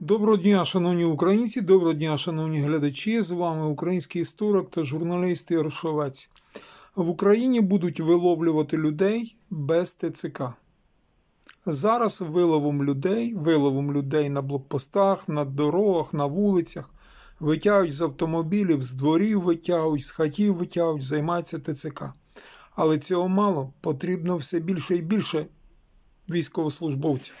Доброго дня, шановні українці, доброго дня, шановні глядачі. З вами український історик та журналіст Ігор В Україні будуть виловлювати людей без ТЦК. Зараз виловом людей, виловом людей на блокпостах, на дорогах, на вулицях, витягують з автомобілів, з дворів витягують, з хатів витягують, займається ТЦК. Але цього мало, потрібно все більше і більше військовослужбовців.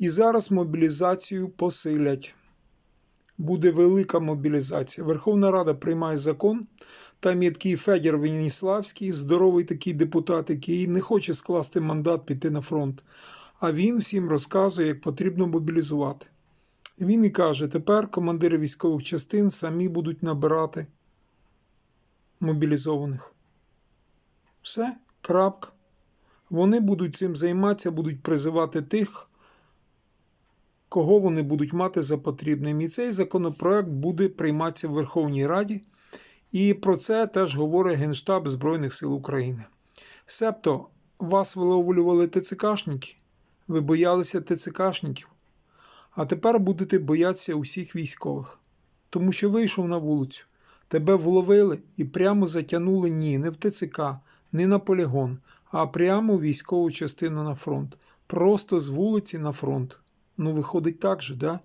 І зараз мобілізацію посилять. Буде велика мобілізація. Верховна Рада приймає закон. Там є такий Федір Веніславський, здоровий такий депутат, який не хоче скласти мандат піти на фронт. А він всім розказує, як потрібно мобілізувати. Він і каже: тепер командири військових частин самі будуть набирати мобілізованих. Все, крапка. Вони будуть цим займатися, будуть призивати тих, кого вони будуть мати за потрібним. І цей законопроект буде прийматися в Верховній Раді. І про це теж говорить Генштаб Збройних сил України. Себто вас виловлювали ТЦКшники, ви боялися ТЦКшників, а тепер будете боятися усіх військових, тому що вийшов на вулицю, тебе вловили і прямо затягнули ні, не в ТЦК, не на полігон, а прямо в військову частину на фронт. Просто з вулиці на фронт. Ну, виходить так же, да?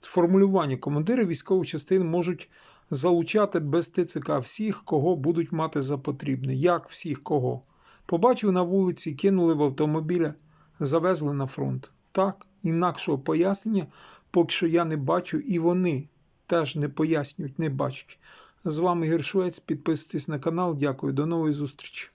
Формулювання командири військових частин можуть залучати без ТЦК всіх, кого будуть мати за потрібне. Як всіх кого? Побачив на вулиці, кинули в автомобіля, завезли на фронт. Так, інакшого пояснення, поки що я не бачу, і вони теж не пояснюють, не бачать. З вами Гершвець. Підписуйтесь на канал. Дякую, до нової зустрічі.